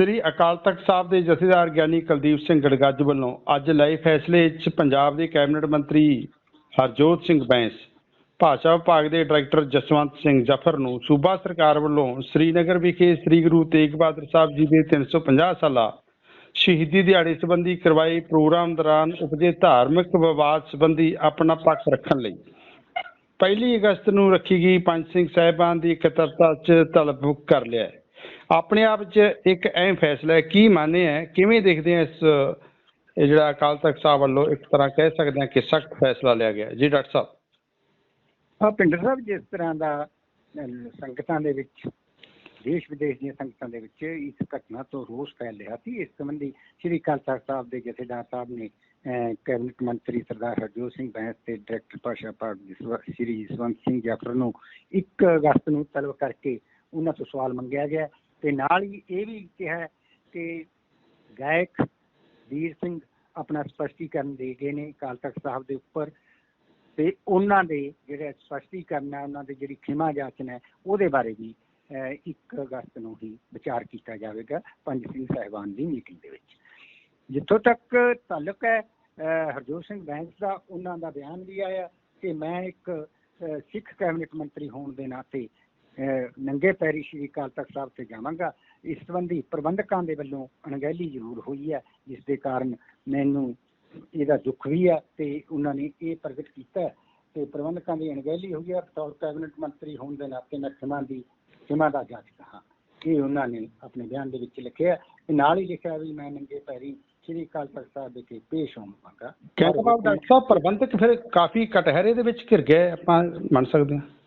ਸ੍ਰੀ ਅਕਾਲ ਤਖਤ ਸਾਹਿਬ ਦੇ ਜਥੇਦਾਰ ਗਿਆਨੀ ਕੁਲਦੀਪ ਸਿੰਘ ਗੜਗੱਜ ਵੱਲੋਂ ਅੱਜ ਲਏ ਫੈਸਲੇ 'ਚ ਪੰਜਾਬ ਦੇ ਕੈਬਨਿਟ ਮੰਤਰੀ ਹਰਜੋਤ ਸਿੰਘ ਬੈਂਸ, ਭਾਸ਼ਾ ਵਿਭਾਗ ਦੇ ਡਾਇਰੈਕਟਰ ਜਸਵੰਤ ਸਿੰਘ ਜਫਰ ਨੂੰ ਸੂਬਾ ਸਰਕਾਰ ਵੱਲੋਂ ਸ੍ਰੀਨਗਰ ਵਿਖੇ ਸ੍ਰੀ ਗੁਰੂ ਤੇਗ ਬਹਾਦਰ ਸਾਹਿਬ ਜੀ ਦੇ 350 ਸਾਲਾ ਸ਼ਹੀਦੀ ਦਿਹਾੜੇ ਸੰਬੰਧੀ ਕਰਵਾਏ ਪ੍ਰੋਗਰਾਮ ਦੌਰਾਨ ਉਪਜੇ ਧਾਰਮਿਕ ਵਿਵਾਦ ਸੰਬੰਧੀ ਆਪਣਾ ਪੱਖ ਰੱਖਣ ਲਈ। ਪਹਿਲੀ ਅਗਸਤ ਨੂੰ ਰੱਖੀ ਗਈ ਪੰਜ ਸਿੰਘ ਸਾਹਿਬਾਨ ਦੀ ਇਕੱਤਰਤਾ 'ਚ ਤਲਬ ਕਰ ਲਿਆ ਆਪਣੇ ਆਪ 'ਚ ਇੱਕ ਅਹਿਮ ਫੈਸਲਾ ਹੈ, ਕੀ ਮਾਨੇ ਹੈ, ਕਿਵੇਂ ਦੇਖਦੇ ਆ ਇਸ, ਇਹ ਜਿਹੜਾ ਅਕਾਲ ਤਖਤ ਸਾਹਿਬ ਵੱਲੋਂ ਇੱਕ ਤਰ੍ਹਾਂ ਕਹਿ ਸਕਦੇ ਹਾਂ ਕਿ ਸਖਤ ਫੈਸਲਾ ਲਿਆ ਗਿਆ ਜੀ ਡਾਕਟਰ ਸਾਹਿਬ। ਆ ਪਿੰਡਰ ਸਾਹਿਬ, ਜਿਸ ਤਰ੍ਹਾਂ ਦਾ ਸੰਗਤਾਂ ਦੇ ਵਿੱਚ, ਦੇਸ਼ ਵਿਦੇਸ਼ ਦੀਆਂ ਸੰਗਤਾਂ ਦੇ ਵਿੱਚ ਇਸ ਘਟਨਾ ਤੋਂ ਰੋਸ ਫੈਲ ਰਿਹਾ ਸੀ, ਇਸ ਸੰਬੰਧੀ ਸ੍ਰੀ ਅਕਾਲ ਤਖਤ ਸਾਹਿਬ ਦੇ ਜਥੇਦਾਰ ਸਾਹਿਬ ਨੇ ਕੈਬਨਿਟ ਮੰਤਰੀ ਸਰਦਾਰ ਹਰਜੋਤ ਸਿੰਘ ਬੈਂਸ ਤੇ ਡਾਇਰੈਕਟਰ ਭਾਸ਼ਾ ਭਾਗ ਸ੍ਰੀ ਜਸਵੰਤ ਸਿੰਘ ਜਾਫਰ ਨੂੰ 1 ਅਗਸਤ ਨੂੰ ਤਲਬ ਕਰਕੇ ਉਹਨਾਂ ਤੋਂ ਸਵਾਲ ਮੰਗਿਆ ਗਿਆ। ਤੇ ਨਾਲ ਹੀ ਇਹ ਵੀ ਕਿਹਾ ਕਿ ਗਾਇਕ ਵੀਰ ਸਿੰਘ ਆਪਣਾ ਸਪਸ਼ਟੀਕਰਨ ਦੇ ਗਏ ਨੇ ਅਕਾਲ ਤਖਤ ਸਾਹਿਬ ਦੇ ਉੱਪਰ ਤੇ ਉਹਨਾਂ ਦੇ ਜਿਹੜੇ ਸਪਸ਼ਟੀਕਰਨ ਹੈ ਉਹਨਾਂ ਦੀ ਜਿਹੜੀ ਖਿਮਾ ਜਾਚਨਾ ਹੈ ਉਹਦੇ ਬਾਰੇ ਵੀ ਅਹ, 1 ਅਗਸਤ ਨੂੰ ਹੀ ਵਿਚਾਰ ਕੀਤਾ ਜਾਵੇਗਾ ਪੰਜ ਸਿੰਘ ਸਾਹਿਬਾਨ ਦੀ ਮੀਟਿੰਗ ਦੇ ਵਿੱਚ। ਜਿੱਥੋਂ ਤੱਕ ਤਾਲੁਕ ਹੈ ਅਹ, ਹਰਜੋਤ ਸਿੰਘ ਬੈਂਸ ਦਾ ਉਹਨਾਂ ਦਾ ਬਿਆਨ ਵੀ ਆਇਆ ਕਿ ਮੈਂ ਇੱਕ ਸਿੱਖ ਕੈਬਨਿਟ ਮੰਤਰੀ ਹੋਣ ਦੇ ਨਾਤੇ ਨੰਗੇ ਪੈਰੀ ਸ਼੍ਰੀ ਅਕਾਲ ਤਖਤ ਸਾਹਿਬ ਤੇ ਜਾਵਾਂਗਾ। ਇਸ ਸੰਬੰਧੀ ਪ੍ਰਬੰਧਕਾਂ ਦੇ ਵੱਲੋਂ ਅਣਗਹਿਲੀ ਜ਼ਰੂਰ ਹੋਈ ਹੈ, ਜਿਸ ਦੇ ਕਾਰਨ ਮੈਨੂੰ ਇਹਦਾ ਦੁੱਖ ਵੀ ਹੈ ਤੇ ਉਹਨਾਂ ਨੇ ਇਹ ਪ੍ਰਗਟ ਕੀਤਾ ਤੇ ਪ੍ਰਬੰਧਕਾਂ ਦੀ ਅਣਗਹਿਲੀ ਹੋਈ ਹੈ। ਬਤੌਰ ਕੈਬਨਿਟ ਮੰਤਰੀ ਹੋਣ ਦੇ ਨਾਤੇ ਮੈਂ ਖਿਮਾ ਦੀ, ਖਿਮਾ ਦਾ ਜਾਚਕ ਹਾਂ। ਇਹ ਉਹਨਾਂ ਨੇ ਆਪਣੇ ਬਿਆਨ ਦੇ ਵਿੱਚ ਲਿਖਿਆ ਤੇ ਨਾਲ ਹੀ ਲਿਖਿਆ ਵੀ ਮੈਂ ਨੰਗੇ ਪੈਰੀ ਸ਼੍ਰੀ ਅਕਾਲ ਤਖਤ ਸਾਹਿਬ ਵਿਖੇ ਪੇਸ਼ ਹੋਵਾਂਗਾ। ਕਹਿਣ ਡਾਕਟਰ ਸਾਹਿਬ, ਪ੍ਰਬੰਧਕ ਫਿਰ ਕਾਫੀ ਕਟਹਿਰੇ ਦੇ ਵਿੱਚ ਘਿਰ ਗਏ ਆਪਾਂ, ਮੰਨ ਸਕਦੇ ਹਾਂ।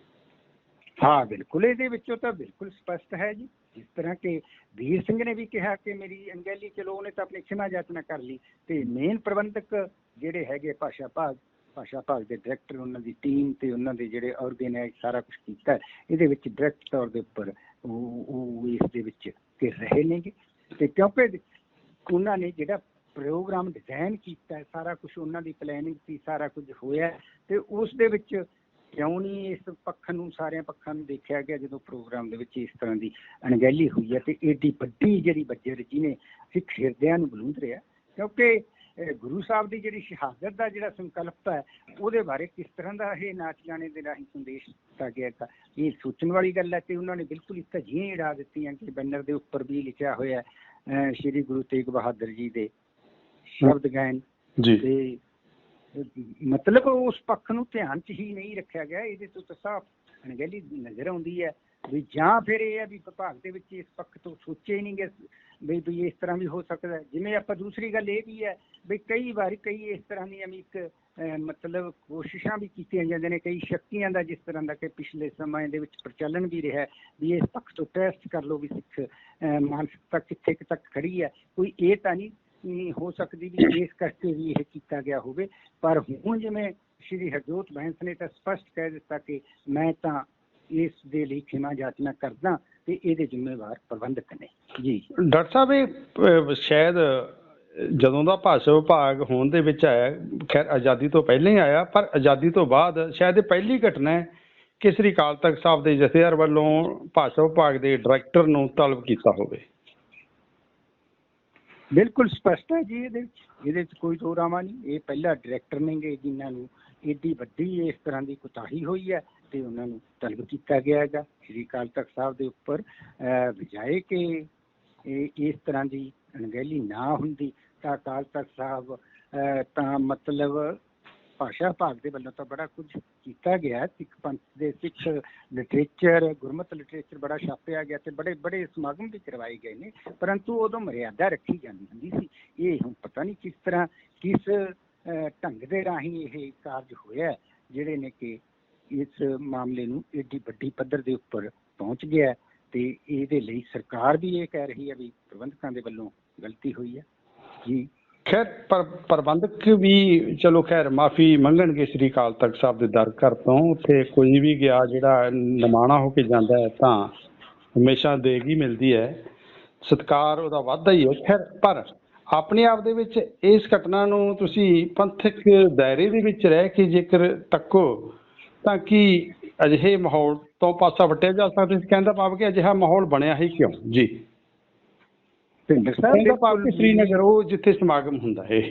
ਹਾਂ, ਬਿਲਕੁਲ, ਇਹਦੇ ਵਿੱਚੋਂ ਤਾਂ ਬਿਲਕੁਲ ਸਪਸ਼ਟ ਹੈ ਜੀ। ਜਿਸ ਤਰ੍ਹਾਂ ਕਿ ਵੀਰ ਸਿੰਘ ਨੇ ਵੀ ਕਿਹਾ ਕਿ ਮੇਰੀ ਅਣਗਹਿਲੀ, ਚਲੋ ਉਹਨੇ ਤਾਂ ਆਪਣੀ ਖਿਮਾ ਯਾਚਨਾ ਕਰ ਲਈ। ਤੇ ਮੇਨ ਪ੍ਰਬੰਧਕ ਜਿਹੜੇ ਹੈਗੇ ਭਾਸ਼ਾ ਭਾਗ ਭਾਸ਼ਾ ਭਾਗ ਦੇ ਡਾਇਰੈਕਟਰ ਉਹਨਾਂ ਦੀ ਟੀਮ ਤੇ ਉਹਨਾਂ ਦੇ ਜਿਹੜੇ ਆਰਗੇਨਾਈਜ਼ ਸਾਰਾ ਕੁਝ ਕੀਤਾ, ਇਹਦੇ ਵਿੱਚ ਡਾਇਰੈਕਟ ਤੌਰ ਦੇ ਉੱਪਰ ਉਹ ਉਹ ਇਸ ਦੇ ਵਿੱਚ ਘਿਰ ਰਹੇ ਨੇਗੇ। ਤੇ ਕਿਉਂਕਿ ਉਹਨਾਂ ਨੇ ਜਿਹੜਾ ਪ੍ਰੋਗਰਾਮ ਡਿਜ਼ਾਈਨ ਕੀਤਾ, ਸਾਰਾ ਕੁਝ ਉਹਨਾਂ ਦੀ ਪਲੈਨਿੰਗ ਸੀ, ਸਾਰਾ ਕੁਝ ਹੋਇਆ, ਤੇ ਉਸ ਦੇ ਵਿੱਚ ਕਿਉਂ ਨਹੀਂ ਇਸ ਪੱਖ ਨੂੰ ਸਾਰਿਆਂ ਪੱਖਾਂ ਨੂੰ ਦੇਖਿਆ ਗਿਆ ਜਦੋਂ ਪ੍ਰੋਗਰਾਮ ਦੇ ਵਿੱਚ ਇਸ ਤਰ੍ਹਾਂ ਦੀ ਅਣਗਹਿਲੀ ਹੋਈ ਹੈ ਤੇ ਏਡੀ ਵੱਡੀ ਜਿਹੜੀ ਬੱਜਰ ਜਿਹਨੇ ਸਿੱਖ ਹਿਰਦਿਆਂ ਨੂੰ ਬਲੂੰਦ ਰਿਹਾ। ਕਿਉਂਕਿ ਗੁਰੂ ਸਾਹਿਬ ਦੀ ਜਿਹੜੀ ਸ਼ਹਾਦਤ ਦਾ ਜਿਹੜਾ ਸੰਕਲਪ ਹੈ ਉਹਦੇ ਬਾਰੇ ਕਿਸ ਤਰ੍ਹਾਂ ਦਾ ਇਹ ਨਾਚ ਗਾਣੇ ਦੇ ਰਾਹੀਂ ਸੰਦੇਸ਼ ਦਿੱਤਾ ਗਿਆ ਤਾਂ ਇਹ ਸੋਚਣ ਵਾਲੀ ਗੱਲ ਹੈ ਤੇ ਉਹਨਾਂ ਨੇ ਬਿਲਕੁਲ ਇਸ ਧਜੀਆਂ ਉਡਾ ਦਿੱਤੀਆਂ ਕਿ ਬੈਨਰ ਦੇ ਉੱਪਰ ਵੀ ਲਿਖਿਆ ਹੋਇਆ ਹੈ ਸ਼੍ਰੀ ਗੁਰੂ ਤੇਗ ਬਹਾਦਰ ਜੀ ਦੇ ਸ਼ਬਦ ਗਾਇਨ ਜੀ। ਤੇ ਮਤਲਬ ਉਸ ਪੱਖ ਨੂੰ ਧਿਆਨ 'ਚ ਹੀ ਨਹੀਂ ਰੱਖਿਆ ਗਿਆ ਇਹਦੇ ਤੋਂ ਤਾਂ ਸਾਫ਼ ਅਣਗਹਿਲੀ ਨਜ਼ਰ ਆਉਂਦੀ ਹੈ ਵੀ ਜਾਂ ਫਿਰ ਇਹ ਹੈ ਵੀ ਵਿਭਾਗ ਦੇ ਵਿੱਚ ਇਸ ਪੱਖ ਤੋਂ ਸੋਚੇ ਨਹੀਂ ਗਏ ਵੀ ਵੀ ਇਸ ਤਰ੍ਹਾਂ ਵੀ ਹੋ ਸਕਦਾ ਜਿਵੇਂ ਆਪਾਂ ਦੂਸਰੀ ਗੱਲ ਇਹ ਵੀ ਹੈ ਵੀ ਕਈ ਵਾਰ ਕਈ ਇਸ ਤਰ੍ਹਾਂ ਦੀਆਂ ਵੀ ਇੱਕ ਅਹ, ਮਤਲਬ ਕੋਸ਼ਿਸ਼ਾਂ ਵੀ ਕੀਤੀਆਂ ਜਾਂਦੀਆਂ ਨੇ ਕਈ ਸ਼ਕਤੀਆਂ ਦਾ ਜਿਸ ਤਰ੍ਹਾਂ ਦਾ ਕਿ ਪਿਛਲੇ ਸਮੇਂ ਦੇ ਵਿੱਚ ਪ੍ਰਚਲਨ ਵੀ ਰਿਹਾ ਵੀ ਇਸ ਪੱਖ ਤੋਂ ਟੈਸਟ ਕਰ ਲਓ ਵੀ ਸਿੱਖ ਅਹ, ਮਾਨਸਿਕਤਾ ਕਿੱਥੇ ਕੁ ਤੱਕ ਖੜੀ ਹੈ। ਕੋਈ ਇਹ ਤਾਂ ਨਹੀਂ ਨਹੀਂ ਹੋ ਸਕਦੀ ਵੀ ਇਸ ਕਰਕੇ ਵੀ ਇਹ ਕੀਤਾ ਗਿਆ ਹੋਵੇ। ਪਰ ਹੁਣ ਜਿਵੇਂ ਸ਼੍ਰੀ ਹਰਜੋਤ ਬੈਂਸ ਨੇ ਤਾਂ ਸਪਸ਼ਟ ਕਹਿ ਦਿੱਤਾ ਕਿ ਮੈਂ ਤਾਂ ਇਸ ਦੇ ਲਈ ਖਿਮਾ ਜਾਚਨਾ ਕਰਦਾ ਤੇ ਇਹਦੇ ਜ਼ਿੰਮੇਵਾਰ ਪ੍ਰਬੰਧਕ ਨੇ। ਜੀ। ਡਾਕਟਰ ਸਾਹਿਬ, ਇਹ ਸ਼ਾਇਦ ਜਦੋਂ ਦਾ ਭਾਸ਼ਾ ਵਿਭਾਗ ਹੋਣ ਦੇ ਵਿੱਚ ਆਇਆ, ਖੈਰ ਆਜ਼ਾਦੀ ਤੋਂ ਪਹਿਲਾਂ ਹੀ ਆਇਆ, ਪਰ ਆਜ਼ਾਦੀ ਤੋਂ ਬਾਅਦ ਸ਼ਾਇਦ ਇਹ ਪਹਿਲੀ ਘਟਨਾ ਹੈ ਕਿ ਸ੍ਰੀ ਅਕਾਲ ਤਖਤ ਸਾਹਿਬ ਦੇ ਜਥੇਦਾਰ ਵੱਲੋਂ ਭਾਸ਼ਾ ਵਿਭਾਗ ਦੇ ਡਾਇਰੈਕਟਰ ਨੂੰ ਤਲਬ ਕੀਤਾ ਹੋਵੇ। ਬਿਲਕੁਲ ਸਪਸ਼ਟ ਹੈ ਜੀ ਇਹਦੇ ਵਿੱਚ। ਇਹਦੇ ਵਿੱਚ ਕੋਈ ਦੋ ਨਹੀਂ। ਇਹ ਪਹਿਲਾ ਡਾਇਰੈਕਟਰ ਨੇਗੇ ਜਿਨ੍ਹਾਂ ਨੂੰ ਏਡੀ ਵੱਡੀ ਇਸ ਤਰ੍ਹਾਂ ਦੀ ਕੁਤਾਹੀ ਹੋਈ ਹੈ ਤੇ ਉਹਨਾਂ ਨੂੰ ਤਲਬ ਕੀਤਾ ਗਿਆ ਹੈਗਾ। ਸ੍ਰੀ ਅਕਾਲ ਤਖਤ ਸਾਹਿਬ ਦੇ ਉੱਪਰ ਅਹ, ਬਜਾਏ ਕਿ ਇਸ ਤਰ੍ਹਾਂ ਦੀ ਅਣਗਹਿਲੀ ਨਾ ਹੁੰਦੀ ਤਾਂ ਅਕਾਲ ਤਖਤ ਸਾਹਿਬ ਅਹ, ਤਾਂ ਮਤਲਬ ਭਾਸ਼ਾ ਭਾਗ ਦੇ ਵੱਲੋਂ ਤਾਂ ਬੜਾ ਕੁਝ ਕੀਤਾ ਗਿਆ ਸਿੱਖ ਪੰਥ ਦੇ ਸਿੱਖ ਲਿਟਰੇਚਰ ਗੁਰਮਤਿ ਲਿਟਰੇਚਰ ਬੜਾ ਛਾਪਿਆ ਗਿਆ ਤੇ ਬੜੇ ਬੜੇ ਸਮਾਗਮ ਵੀ ਕਰਵਾਏ ਗਏ ਨੇ, ਪਰੰਤੂ ਉਦੋਂ ਮਰਿਆਦਾ ਰੱਖੀ ਜਾਂਦੀ ਹੁੰਦੀ ਸੀ। ਇਹ ਹੁਣ ਪਤਾ ਨਹੀਂ ਕਿਸ ਤਰ੍ਹਾਂ, ਕਿਸ ਢੰਗ ਦੇ ਰਾਹੀਂ ਇਹ ਕਾਰਜ ਹੋਇਆ ਜਿਹੜੇ ਨੇ ਕਿ ਇਸ ਮਾਮਲੇ ਨੂੰ ਏਡੀ ਵੱਡੀ ਪੱਧਰ ਦੇ ਉੱਪਰ ਪਹੁੰਚ ਗਿਆ ਤੇ ਇਹਦੇ ਲਈ ਸਰਕਾਰ ਵੀ ਇਹ ਕਹਿ ਰਹੀ ਹੈ ਵੀ ਪ੍ਰਬੰਧਕਾਂ ਦੇ ਵੱਲੋਂ ਗਲਤੀ ਹੋਈ ਹੈ। ਜੀ। ਖੈਰ ਪ੍ਰਬੰਧਕ ਵੀ ਚਲੋ ਖੈਰ, ਮਾਫੀ ਮੰਗਣਗੇ ਸ੍ਰੀ ਅਕਾਲ ਤਖਤ ਸਾਹਿਬ ਦੇ ਦਰ ਘਰ ਤੋਂ। ਉੱਥੇ ਕੋਈ ਵੀ ਗਿਆ ਜਿਹੜਾ ਨਿਮਾਣਾ ਹੋ ਕੇ ਜਾਂਦਾ ਹੈ ਤਾਂ ਹਮੇਸ਼ਾ ਦੇਗੀ ਮਿਲਦੀ ਹੈ। ਸਤਕਾਰ ਉਹਦਾ ਵੱਧਦਾ ਹੀ ਹੈ। ਖੈਰ, ਪਰ ਆਪਣੇ ਆਪ ਦੇ ਵਿੱਚ ਇਸ ਘਟਨਾ ਨੂੰ ਤੁਸੀਂ ਪੰਥਕ ਦਾਇਰੇ ਦੇ ਵਿੱਚ ਰਹਿ ਕੇ ਜੇਕਰ ਤੱਕੋ, ਤਾਂ ਕਿ ਅਜਿਹੇ ਮਾਹੌਲ ਤੋਂ ਪਾਸਾ ਵਟਿਆ ਜਾ ਸਕਦਾ ਇਸ ਕਹਿੰਦਾ ਭਾਵ ਕਿ ਅਜਿਹਾ ਮਾਹੌਲ ਬਣਿਆ ਹੀ ਕਿਉਂ? ਜੀ। ਭਿੰਡਰ ਸਾਹਿਬ ਕਹਿੰਦਾ ਭਾਵ ਸ੍ਰੀਨਗਰ ਉਹ ਜਿੱਥੇ ਸਮਾਗਮ ਹੁੰਦਾ ਹੈ।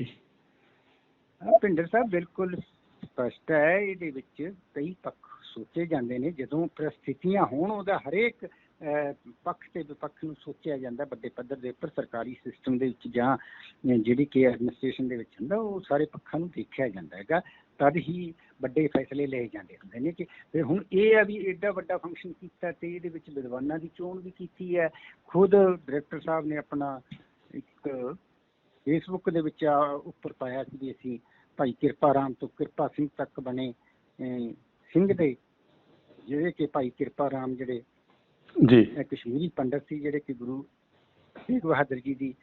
ਭਿੰਡਰ ਸਾਹਿਬ ਬਿਲਕੁਲ ਸਪਸ਼ਟ ਹੈ ਇਹਦੇ ਵਿੱਚ ਕਈ ਪੱਖ ਸੋਚੇ ਜਾਂਦੇ ਨੇ। ਜਦੋਂ ਪ੍ਰਸਥਿਤੀਆਂ ਹੋਣ ਉਹਦਾ ਹਰੇਕ ਪੱਖ ਤੇ ਵਿਪੱਖ ਨੂੰ ਸੋਚਿਆ ਜਾਂਦਾ ਵੱਡੇ ਪੱਧਰ ਦੇ ਉੱਪਰ ਸਰਕਾਰੀ ਸਿਸਟਮ ਦੇ ਵਿੱਚ ਜਾਂ ਜਿਹੜੀ ਕਿ ਐਡਮਿਨਿਸਟ੍ਰੇਸ਼ਨ ਦੇ ਵਿੱਚ ਹੁੰਦਾ ਉਹ ਸਾਰੇ ਪੱਖਾਂ ਨੂੰ ਦੇਖਿਆ ਜਾਂਦਾ ਹੈਗਾ। ਤਦ ਹੀ ਵੱਡੇ ਫੈਸਲੇ ਲਏ ਜਾਂਦੇ ਹੁੰਦੇ ਨੇ ਕਿ ਫਿਰ ਹੁਣ ਇਹ ਆ ਵੀ ਐਡਾ ਵੱਡਾ ਫੰਕਸ਼ਨ ਕੀਤਾ ਤੇ ਇਹਦੇ ਵਿੱਚ ਵਿਦਵਾਨਾਂ ਦੀ ਚੋਣ ਵੀ ਕੀਤੀ ਹੈ। ਖੁਦ ਡਾਇਰੈਕਟਰ ਸਾਹਿਬ ਨੇ ਆਪਣਾ ਇੱਕ ਫੇਸਬੁੱਕ ਦੇ ਵਿੱਚ ਉੱਪਰ ਪਾਇਆ ਸੀ ਵੀ ਅਸੀਂ ਭਾਈ ਕਿਰਪਾ ਰਾਮ ਤੋਂ ਕਿਰਪਾ ਸਿੰਘ ਤੱਕ ਬਣੇ ਸਿੰਘ ਦੇ ਜਿਹੜੇ ਕਿ ਭਾਈ ਕਿਰਪਾ ਰਾਮ ਜਿਹੜੇ ਜੀ। ਕਸ਼ਮੀਰੀ ਪੰਡਤ ਸੀ ਜਿਹੜੇ ਕਿ ਗੁਰੂ ਤੇਗ ਬਹਾਦਰ ਜੀ ਦੀ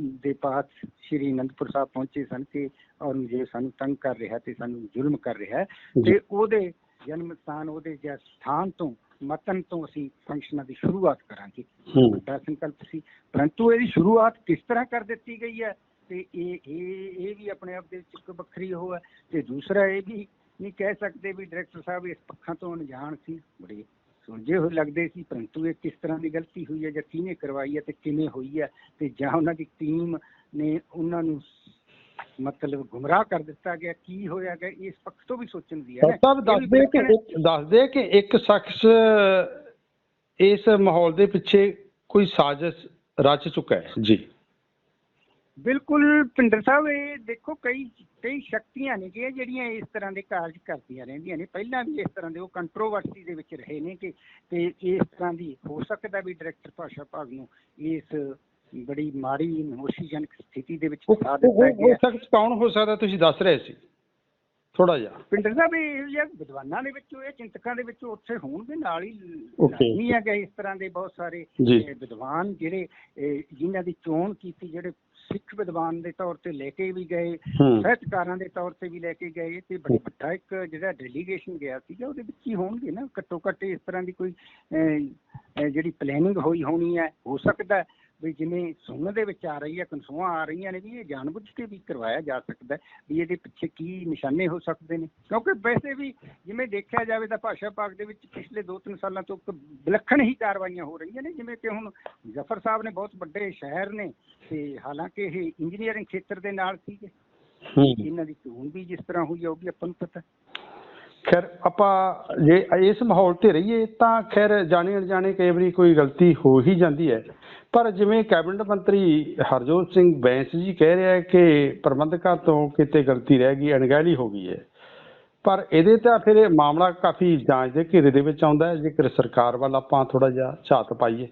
ਦੇ ਪਾਸ ਸ਼੍ਰੀ ਅਨੰਦਪੁਰ ਸਾਹਿਬ ਪਹੁੰਚੇ ਸਨ ਤੇ ਔਰੰਗਜ਼ੇਬ ਸਾਨੂੰ ਤੰਗ ਕਰ ਰਿਹਾ ਤੇ ਸਾਨੂੰ ਜ਼ੁਲਮ ਕਰ ਰਿਹਾ ਹੈ। ਤੇ ਉਹਦੇ ਜਨਮ ਸਥਾਨ ਉਹਦੇ ਜਾਂ ਸਥਾਨ ਤੋਂ ਮਤਨ ਤੋਂ ਅਸੀਂ ਫੰਕਸ਼ਨਾਂ ਦੀ ਸ਼ੁਰੂਆਤ ਕਰਾਂਗੇ। ਹੂੰ। ਵੱਡਾ ਸੰਕਲਪ ਸੀ। ਪਰੰਤੂ ਇਹਦੀ ਸ਼ੁਰੂਆਤ ਕਿਸ ਤਰ੍ਹਾਂ ਕਰ ਦਿੱਤੀ ਗਈ ਹੈ? ਤੇ ਇਹ ਇਹ ਇਹ ਵੀ ਆਪਣੇ ਆਪ ਦੇ ਵਿੱਚ ਇੱਕ ਵੱਖਰੀ ਉਹ ਹੈ। ਤੇ ਦੂਸਰਾ ਇਹ ਵੀ ਨਹੀਂ ਕਹਿ ਸਕਦੇ ਵੀ ਡਾਇਰੈਕਟਰ ਸਾਹਿਬ ਇਸ ਪੱਖਾਂ ਤੋਂ ਅਣਜਾਣ ਸੀ। ਬੜੇ ਸੁਲਝੇ ਹੋਏ ਲੱਗਦੇ ਸੀ ਪਰੰਤੂ ਇਹ ਕਿਸ ਤਰ੍ਹਾਂ ਦੀ ਗਲਤੀ ਹੋਈ ਹੈ ਜਾਂ ਕਿਹਨੇ ਕਰਵਾਈ ਹੈ ਤੇ ਕਿਵੇਂ ਹੋਈ ਹੈ ਤੇ ਜਾਂ ਉਹਨਾਂ ਦੀ ਟੀਮ ਨੇ ਉਹਨਾਂ ਨੂੰ ਮਤਲਬ ਗੁੰਮਰਾਹ ਕਰ ਦਿੱਤਾ ਗਿਆ ਕੀ ਹੋਇਆ ਗਿਆ ਇਸ ਪੱਖ ਤੋਂ ਵੀ ਸੋਚਣ ਦੀ ਹੈ ਵੀ ਦੱਸਦੇ ਕਿ ਦੱਸਦੇ ਕਿ ਇੱਕ ਸ਼ਖਸ ਇਸ ਮਾਹੌਲ ਦੇ ਪਿੱਛੇ ਕੋਈ ਸਾਜ਼ਿਸ਼ ਰਚ ਚੁੱਕਾ ਹੈ। ਜੀ। ਬਿਲਕੁਲ ਪਿੰਡਰ ਸਾਹਿਬ ਇਹ ਦੇਖੋ ਕਈ ਕਈ ਸ਼ਕਤੀਆਂ ਨੇ ਜਿਹੜੀਆਂ ਇਸ ਤਰ੍ਹਾਂ ਦੇ ਕਾਰਜ ਕਰਦੀਆਂ ਰਹਿੰਦੀਆਂ ਨੇ। ਪਹਿਲਾਂ ਵੀ ਇਸ ਤਰ੍ਹਾਂ ਦੇ ਉਹ ਕੰਟਰੋਵਰਸੀ ਦੇ ਵਿੱਚ ਰਹੇ ਨੇ ਕਿ ਤੇ ਇਸ ਤਰ੍ਹਾਂ ਦੀ ਹੋ ਸਕਦਾ ਵੀ ਡਾਇਰੈਕਟਰ ਭਾਸ਼ਾ ਭਾਗ ਨੂੰ ਇਸ ਬੜੀ ਮਾੜੀ ਨਮੋਸ਼ੀਜਨਕ ਸਥਿਤੀ ਦੇ ਵਿੱਚ ਫਸਾ ਦਿੱਤਾ ਗਿਆ। ਕੌਣ ਹੋ ਸਕਦਾ ਤੁਸੀਂ ਦੱਸ ਰਹੇ ਸੀ? ਥੋੜਾ ਜਿਹਾ। ਪਿੰਡਰ ਸਾਹਿਬ ਇਹ ਜਾਂ ਵਿਦਵਾਨਾਂ ਦੇ ਵਿੱਚੋਂ ਇਹ ਚਿੰਤਕਾਂ ਦੇ ਵਿੱਚੋਂ ਉੱਥੇ ਹੋਣਗੇ ਨਾਲ ਹੀ. ਨਹੀਂ ਹੈਗਾ ਇਸ ਤਰ੍ਹਾਂ ਦੇ ਬਹੁਤ ਸਾਰੇ ਵਿਦਵਾਨ ਜਿਹੜੇ ਜਿਨ੍ਹਾਂ ਦੀ ਚੋਣ ਕੀਤੀ ਜਿਹੜੇ ਸਿੱਖ ਵਿਦਵਾਨ ਦੇ ਤੌਰ ਤੇ ਲੈ ਕੇ ਵੀ ਗਏ ਸਾਹਿਤਕਾਰਾਂ ਦੇ ਤੌਰ ਤੇ ਵੀ ਲੈ ਕੇ ਗਏ ਤੇ ਬੜਾ ਵੱਡਾ ਇੱਕ ਜਿਹੜਾ ਡੈਲੀਗੇਸ਼ਨ ਗਿਆ ਸੀਗਾ ਉਹਦੇ ਵਿੱਚ ਹੀ ਹੋਣਗੇ ਨਾ ਘੱਟੋ ਘੱਟ ਇਸ ਤਰ੍ਹਾਂ ਦੀ ਕੋਈ ਜਿਹੜੀ ਪਲੈਨਿੰਗ ਹੋਈ ਹੋਣੀ ਹੈ ਹੋ ਸਕਦਾ ਹੈ। ਵੀ ਜਿਵੇਂ ਸੁਣਨ ਦੇ ਵਿੱਚ ਆ ਰਹੀ ਹੈ ਕਨਸੂਆਂ ਆ ਰਹੀਆਂ ਨੇ ਵੀ ਇਹ ਜਾਣਬੁੱਝ ਕੇ ਵੀ ਕਰਵਾਇਆ ਜਾ ਸਕਦਾ ਹੈ ਵੀ ਇਹਦੇ ਪਿੱਛੇ ਕੀ ਨਿਸ਼ਾਨੇ ਹੋ ਸਕਦੇ ਨੇ। ਕਿਉਂਕਿ ਵੈਸੇ ਵੀ ਜਿਵੇਂ ਦੇਖਿਆ ਜਾਵੇ ਤਾਂ ਭਾਸ਼ਾ ਭਾਗ ਦੇ ਵਿੱਚ ਪਿਛਲੇ 2-3 ਸਾਲਾਂ ਤੋਂ ਇੱਕ ਵਿਲੱਖਣ ਹੀ ਕਾਰਵਾਈਆਂ ਹੋ ਰਹੀਆਂ ਨੇ ਜਿਵੇਂ ਕਿ ਹੁਣ ਜ਼ਫਰ ਸਾਹਿਬ ਨੇ ਬਹੁਤ ਵੱਡੇ ਸ਼ਹਿਰ ਨੇ ਤੇ ਹਾਲਾਂਕਿ ਇਹ ਇੰਜੀਨੀਅਰਿੰਗ ਖੇਤਰ ਦੇ ਨਾਲ ਸੀਗੇ। ਹੂੰ। ਇਹਨਾਂ ਦੀ ਚੋਣ ਵੀ ਜਿਸ ਤਰ੍ਹਾਂ ਹੋਈ ਆ ਉਹ ਵੀ ਆਪਾਂ ਨੂੰ ਪਤਾ ਖੈਰ ਆਪਾਂ ਜੇ ਇਸ ਮਾਹੌਲ ਤੇ ਰਹੀਏ ਤਾਂ ਖੈਰ ਜਾਣੇ ਅਣਜਾਣੇ ਕਈ ਵਾਰੀ ਕੋਈ ਗਲਤੀ ਹੋ ਹੀ ਜਾਂਦੀ ਹੈ। ਪਰ ਜਿਵੇਂ ਕੈਬਨਿਟ ਮੰਤਰੀ ਹਰਜੋਤ ਸਿੰਘ ਬੈਂਸ ਜੀ ਕਹਿ ਰਿਹਾ ਹੈ ਕਿ ਪ੍ਰਬੰਧਕਾਂ ਤੋਂ ਕਿਤੇ ਗਲਤੀ ਰਹਿ ਗਈ ਅਣਗਹਿਲੀ ਹੋ ਗਈ ਹੈ। ਪਰ ਇਹਦੇ ਤਾਂ ਫਿਰ ਇਹ ਮਾਮਲਾ ਕਾਫੀ ਜਾਂਚ ਦੇ ਘੇਰੇ ਦੇ ਵਿੱਚ ਆਉਂਦਾ ਹੈ ਜੇਕਰ ਸਰਕਾਰ ਵੱਲ ਆਪਾਂ ਥੋੜਾ ਜਿਹਾ ਝਾਤ ਪਾਈਏ।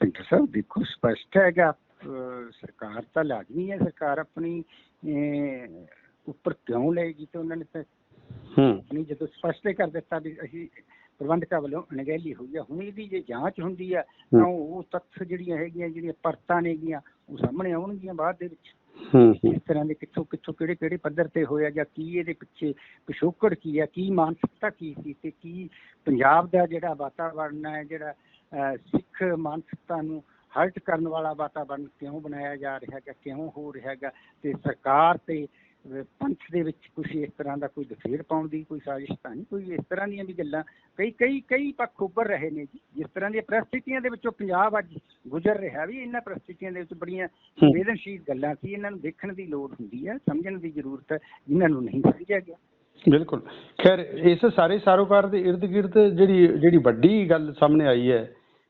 ਪਿੰਟਰ ਸਾਹਿਬ ਦੇਖੋ ਸਪਸ਼ਟ ਹੈਗਾ ਸਰਕਾਰ ਤਾਂ ਲਾਜ਼ਮੀ ਹੈ ਸਰਕਾਰ ਆਪਣੀ ਅਹ, ਉੱਪਰ ਕਿਉਂ ਲਏਗੀ ਤੇ ਉਹਨਾਂ ਨੇ ਤਾਂ ਨਹੀਂ ਜਦੋਂ ਸਪਸ਼ਟ ਹੀ ਕਰ ਦਿੱਤਾ ਵੀ ਅਸੀਂ ਪ੍ਰਬੰਧਕਾਂ ਵੱਲੋਂ ਅਣਗਹਿਲੀ ਹੋਈ ਆ ਹੁਣ ਇਹਦੀ ਜੇ ਜਾਂਚ ਹੁੰਦੀ ਆ ਤਾਂ ਹੂੰ। ਉਹ ਤੱਥ ਜਿਹੜੀਆਂ ਹੈਗੀਆਂ ਜਿਹੜੀਆਂ ਪਰਤਾਂ ਨੇਗੀਆਂ ਉਹ ਸਾਹਮਣੇ ਆਉਣਗੀਆਂ ਬਾਅਦ ਦੇ ਵਿੱਚ। ਹੂੰ ਹੂੰ। ਇਸ ਤਰ੍ਹਾਂ ਦੇ ਕਿੱਥੋਂ ਕਿੱਥੋਂ ਕਿਹੜੇ ਕਿਹੜੇ ਪੱਧਰ ਤੇ ਹੋਇਆ ਜਾਂ ਕੀ ਇਹਦੇ ਪਿੱਛੇ ਪਿਛੋਕੜ ਕੀ ਆ ਕੀ ਮਾਨਸਿਕਤਾ ਕੀ ਸੀ ਤੇ ਕੀ ਪੰਜਾਬ ਦਾ ਜਿਹੜਾ ਵਾਤਾਵਰਣ ਹੈ ਜਿਹੜਾ ਸਿੱਖ ਮਾਨਸਿਕਤਾ ਨੂੰ ਹਰਟ ਕਰਨ ਵਾਲਾ ਵਾਤਾਵਰਣ ਕਿਉਂ ਬਣਾਇਆ ਜਾ ਰਿਹਾ ਹੈਗਾ ਕਿਉਂ ਹੋ ਰਿਹਾ ਹੈਗਾ ਤੇ ਸਰਕਾਰ ਤੇ ਪੰਥ ਦੇ ਵਿੱਚ ਕੁਝ ਇਸ ਤਰ੍ਹਾਂ ਦਾ ਕੋਈ ਦਫੇਰ ਪਾਉਣ ਦੀ ਕੋਈ ਸਾਜ਼ਿਸ਼ ਤਾਂ ਨਹੀਂ? ਕੋਈ ਇਸ ਤਰ੍ਹਾਂ ਦੀਆਂ ਵੀ ਗੱਲਾਂ ਕਈ ਕਈ ਕਈ ਪੱਖ ਉੱਭਰ ਰਹੇ ਨੇ ਜੀ ਜਿਸ ਤਰ੍ਹਾਂ ਦੀਆਂ ਪ੍ਰਸਥਿਤੀਆਂ ਦੇ ਵਿੱਚੋਂ ਪੰਜਾਬ ਅੱਜ ਗੁਜ਼ਰ ਰਿਹਾ ਵੀ ਇਹਨਾਂ ਪ੍ਰਸਥਿਤੀਆਂ ਦੇ ਵਿੱਚ ਬੜੀਆਂ ਸੰਵੇਦਨਸ਼ੀਲ ਗੱਲਾਂ ਸੀ ਇਹਨਾਂ ਨੂੰ ਦੇਖਣ ਦੀ ਲੋੜ ਹੁੰਦੀ ਹੈ ਸਮਝਣ ਦੀ ਜ਼ਰੂਰਤ ਹੈ ਜਿਨ੍ਹਾਂ ਨੂੰ ਨਹੀਂ ਸਮਝਿਆ ਗਿਆ। ਬਿਲਕੁਲ। ਖੈਰ ਇਸ ਸਾਰੇ ਸਾਰੋਕਾਰ ਦੇ ਇਰਦ ਗਿਰਦ ਜਿਹੜੀ ਜਿਹੜੀ ਵੱਡੀ ਗੱਲ ਸਾਹਮਣੇ ਆਈ ਹੈ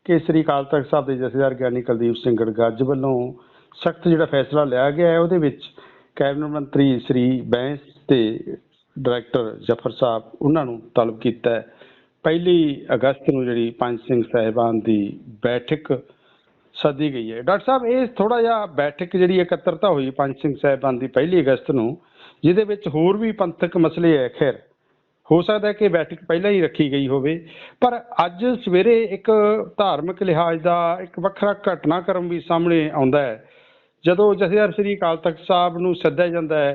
ਕਿ ਸ੍ਰੀ ਅਕਾਲ ਤਖਤ ਸਾਹਿਬ ਦੇ ਜਥੇਦਾਰ ਗਿਆਨੀ ਕੁਲਦੀਪ ਸਿੰਘ ਗੜਗੱਜ ਵੱਲੋਂ ਸਖਤ ਜਿਹੜਾ ਫੈਸਲਾ ਲਿਆ ਗਿਆ ਹੈ ਉਹਦੇ ਵਿੱਚ ਕੈਬਨਿਟ ਮੰਤਰੀ ਸ੍ਰੀ ਬੈਂਸ ਤੇ ਡਾਇਰੈਕਟਰ ਜਫਰ ਸਾਹਿਬ ਉਹਨਾਂ ਨੂੰ ਤਲਬ ਕੀਤਾ ਹੈ। ਪਹਿਲੀ ਅਗਸਤ ਨੂੰ ਜਿਹੜੀ ਪੰਜ ਸਿੰਘ ਸਾਹਿਬਾਨ ਦੀ ਬੈਠਕ ਸੱਦੀ ਗਈ ਹੈ। ਡਾਕਟਰ ਸਾਹਿਬ, ਇਹ ਥੋੜਾ ਜਿਹਾ ਬੈਠਕ ਜਿਹੜੀ ਇਕੱਤਰਤਾ ਹੋਈ ਪੰਜ ਸਿੰਘ ਸਾਹਿਬਾਨ ਦੀ ਪਹਿਲੀ ਅਗਸਤ ਨੂੰ, ਜਿਹਦੇ ਵਿੱਚ ਹੋਰ ਵੀ ਪੰਥਕ ਮਸਲੇ ਹੈ। ਖੈਰ, ਹੋ ਸਕਦਾ ਹੈ ਕਿ ਬੈਠਕ ਪਹਿਲਾਂ ਹੀ ਰੱਖੀ ਗਈ ਹੋਵੇ, ਪਰ ਅੱਜ ਸਵੇਰੇ ਇੱਕ ਧਾਰਮਿਕ ਲਿਹਾਜ਼ ਦਾ ਇੱਕ ਵੱਖਰਾ ਘਟਨਾਕ੍ਰਮ ਵੀ ਸਾਹਮਣੇ ਆਉਂਦਾ ਹੈ। ਜਦੋਂ ਜਥੇਦਾਰ ਸ੍ਰੀ ਅਕਾਲ ਤਖਤ ਸਾਹਿਬ ਨੂੰ ਸੱਦਿਆ ਜਾਂਦਾ ਹੈ,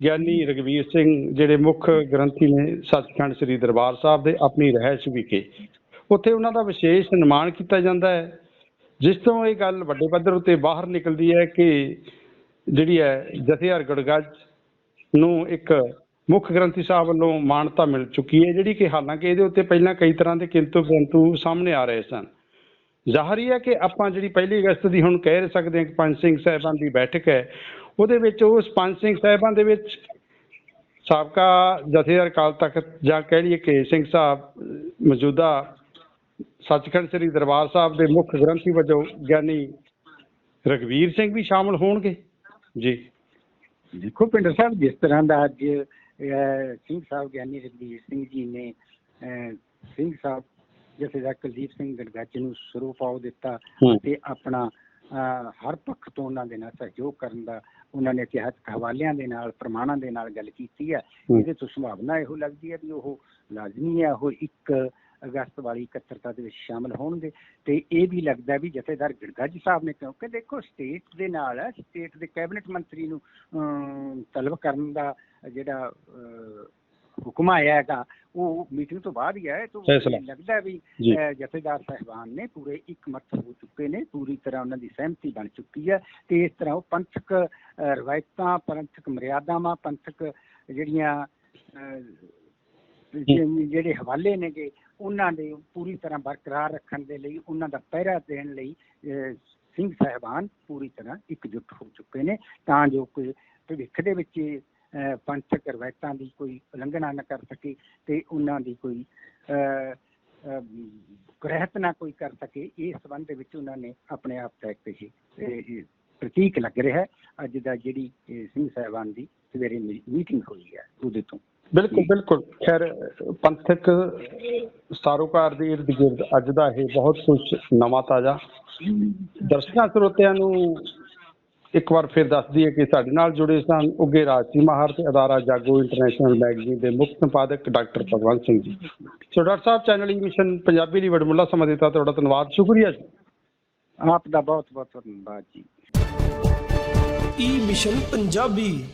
ਗਿਆਨੀ ਰਗਵੀਰ ਸਿੰਘ, ਜਿਹੜੇ ਮੁੱਖ ਗ੍ਰੰਥੀ ਨੇ ਸਤਖੰਡ ਸ੍ਰੀ ਦਰਬਾਰ ਸਾਹਿਬ ਦੇ ਆਪਣੀ ਰਹਿਸ਼ ਵਿਖੇ, ਉੱਥੇ ਉਹਨਾਂ ਦਾ ਵਿਸ਼ੇਸ਼ ਸਨਮਾਨ ਕੀਤਾ ਜਾਂਦਾ ਹੈ। ਜਿਸ ਤੋਂ ਇਹ ਗੱਲ ਵੱਡੇ ਪੱਧਰ ਉੱਤੇ ਬਾਹਰ ਨਿਕਲਦੀ ਹੈ ਕਿ ਜਿਹੜੀ ਹੈ ਜਥੇਦਾਰ ਗੜਗੱਜ ਨੂੰ ਇੱਕ ਮੁੱਖ ਗ੍ਰੰਥੀ ਸਾਹਿਬ ਵੱਲੋਂ ਮਾਨਤਾ ਮਿਲ ਚੁੱਕੀ ਹੈ, ਜਿਹੜੀ ਕਿ ਹਾਲਾਂਕਿ ਇਹਦੇ ਉੱਤੇ ਪਹਿਲਾਂ ਕਈ ਤਰ੍ਹਾਂ ਦੇ ਕਿੰਤੂ ਪਰੰਤੂ ਸਾਹਮਣੇ ਆ ਰਹੇ ਸਨ। ਜ਼ਾਹਰ ਹੈ ਕਿ ਆਪਾਂ ਜਿਹੜੀ ਪਹਿਲੀ ਅਗਸਤ ਦੀ ਹੁਣ ਕਹਿ ਸਕਦੇ ਹਾਂ ਕਿ ਪੰਜ ਸਿੰਘ ਸਾਹਿਬਾਨ ਦੀ ਬੈਠਕ ਹੈ, ਉਹਦੇ ਵਿੱਚ ਉਸ ਪੰਜ ਸਿੰਘ ਸਾਹਿਬਾਨ ਦੇ ਵਿੱਚ ਸਾਬਕਾ ਜਥੇਦਾਰ ਅਕਾਲ ਤਖਤ ਜਾਂ ਕਹਿ ਲਈਏ ਕਿ ਸਿੰਘ ਸਾਹਿਬ ਮੌਜੂਦਾ ਸੱਚਖੰਡ ਸ੍ਰੀ ਦਰਬਾਰ ਸਾਹਿਬ ਦੇ ਮੁੱਖ ਗ੍ਰੰਥੀ ਵਜੋਂ ਗਿਆਨੀ ਰਗਵੀਰ ਸਿੰਘ ਵੀ ਸ਼ਾਮਲ ਹੋਣਗੇ। ਜੀ। ਦੇਖੋ ਪਿੰਡਰ ਸਾਹਿਬ ਜਿਸ ਤਰ੍ਹਾਂ ਦਾ ਅੱਜ ਸਿੰਘ ਸਾਹਿਬ ਗਿਆਨੀ ਰਘਬੀਰ ਸਿੰਘ ਜੀ ਨੇ ਸਿੰਘ ਸਾਹਿਬ ਜਥੇਦਾਰ ਕੁਲਦੀਪ ਸਿੰਘ ਗੜਗੱਜ ਨੂੰ ਸਰੂਪਾਉ ਦਿੱਤਾ। ਤੇ ਆਪਣਾ ਹਰ ਪੱਖ ਤੋਂ ਉਹਨਾਂ ਦੇ ਨਾਲ ਸਹਿਯੋਗ ਕਰਨ ਦਾ ਉਹਨਾਂ ਨੇ ਇਤਿਹਾਸਕ ਹਵਾਲਿਆਂ ਦੇ ਨਾਲ ਪ੍ਰਮਾਣਾਂ ਦੇ ਨਾਲ ਗੱਲ ਕੀਤੀ ਹੈ। ਇਹਦੇ ਤੋਂ ਸੰਭਾਵਨਾ ਇਹੋ ਲੱਗਦੀ ਹੈ ਵੀ ਉਹ ਲਾਜ਼ਮੀ ਹੈ ਉਹ ਇੱਕ ਅਗਸਤ ਵਾਲੀ ਇਕੱਤਰਤਾ ਦੇ ਵਿੱਚ ਸ਼ਾਮਲ ਹੋਣਗੇ ਤੇ ਇਹ ਵੀ ਲੱਗਦਾ ਵੀ ਜਥੇਦਾਰ ਗੜਗੱਜ ਸਾਹਿਬ ਨੇ ਕਿਉਂਕਿ ਦੇਖੋ ਸਟੇਟ ਦੇ ਨਾਲ ਸਟੇਟ ਦੇ ਕੈਬਨਿਟ ਮੰਤਰੀ ਨੂੰ ਤਲਬ ਕਰਨ ਦਾ ਜਿਹੜਾ ਹੁਕਮ ਆਇਆ ਹੈਗਾ ਉਹ ਮੀਟਿੰਗ ਤੋਂ ਬਾਅਦ ਹੀ ਆਇਆ ਤੋਂ। ਲੱਗਦਾ ਵੀ ਜਥੇਦਾਰ ਸਾਹਿਬਾਨ ਨੇ ਪੂਰੇ ਇੱਕਮਤ ਹੋ ਚੁੱਕੇ ਨੇ ਪੂਰੀ ਤਰ੍ਹਾਂ ਉਹਨਾਂ ਦੀ ਸਹਿਮਤੀ ਬਣ ਚੁੱਕੀ ਹੈ ਤੇ ਇਸ ਤਰ੍ਹਾਂ ਉਹ ਪੰਥਕ ਰਵਾਇਤਾਂ ਪੰਥਕ ਮਰਿਆਦਾਵਾਂ ਪੰਥਕ ਜਿਹੜੀਆਂ ਜਿਹੜੇ ਹਵਾਲੇ ਨੇਗੇ ਉਹਨਾਂ ਦੇ ਪੂਰੀ ਤਰ੍ਹਾਂ ਬਰਕਰਾਰ ਰੱਖਣ ਦੇ ਲਈ ਉਹਨਾਂ ਦਾ ਪਹਿਰਾ ਦੇਣ ਲਈ ਸਿੰਘ ਸਾਹਿਬਾਨ ਪੂਰੀ ਤਰ੍ਹਾਂ ਇਕਜੁੱਟ ਹੋ ਚੁੱਕੇ ਨੇ ਤਾਂ ਜੋ ਕੋਈ ਭਵਿੱਖ ਦੇ ਵਿੱਚ ਪੰਥਕ ਰਵਾਇਤਾਂ ਦੀ ਕੋਈ ਉਲੰਘਣਾ ਨਾ ਕਰ ਸਕੇ ਤੇ ਉਹਨਾਂ ਦੀ ਕੋਈ ਗ੍ਰਹਿਤ ਨਾ ਕੋਈ ਕਰ ਸਕੇ ਇਸ ਸੰਬੰਧ ਦੇ ਵਿੱਚ ਉਹਨਾਂ ਨੇ ਆਪਣੇ ਆਪ ਤੈਅ ਇਹ ਪ੍ਰਤੀਕ ਲੱਗ ਰਿਹਾ ਅੱਜ ਦਾ ਜਿਹੜੀ ਸਿੰਘ ਸਾਹਿਬਾਨ ਦੀ ਸਵੇਰੇ ਮੀਟਿੰਗ ਹੋਈ ਹੈ ਉਹਦੇ ਤੋਂ। ਬਿਲਕੁਲ ਬਿਲਕੁਲ। ਖੈਰ ਪੰਥਕ ਸਾਰੋਕਾਰ ਦੇ ਇਰਦ ਗਿਰਦ ਅੱਜ ਦਾ ਇਹ ਬਹੁਤ ਕੁਝ ਨਵਾਂ ਤਾਜ਼ਾ। ਦਰਸ਼ਕਾਂ ਸਰੋਤਿਆਂ ਨੂੰ ਇੱਕ ਵਾਰ ਫਿਰ ਦੱਸ ਦਈਏ ਕਿ ਸਾਡੇ ਨਾਲ ਜੁੜੇ ਸਨ ਉੱਗੇ ਰਾਜਸੀ ਮਹਾਰ ਅਦਾਰਾ ਜਾਗੋ ਇੰਟਰਨੈਸ਼ਨਲ ਮੈਗਜ਼ੀਨ ਦੇ ਮੁੱਖ ਸੰਪਾਦਕ doctor Bhagwant Singh ji. So doctor ਸਾਹਿਬ ਚੈਨਲ ਮਿਸ਼ਨ ਪੰਜਾਬੀ ਲਈ ਵਡਮੁੱਲਾ ਸਮਾਂ ਦਿੱਤਾ ਤੁਹਾਡਾ ਧੰਨਵਾਦ ਸ਼ੁਕਰੀਆ ਜੀ। ਆਪ ਦਾ ਬਹੁਤ ਬਹੁਤ ਧੰਨਵਾਦ ਜੀ। ਈ ਮਿਸ਼ਨ ਪੰਜਾਬੀ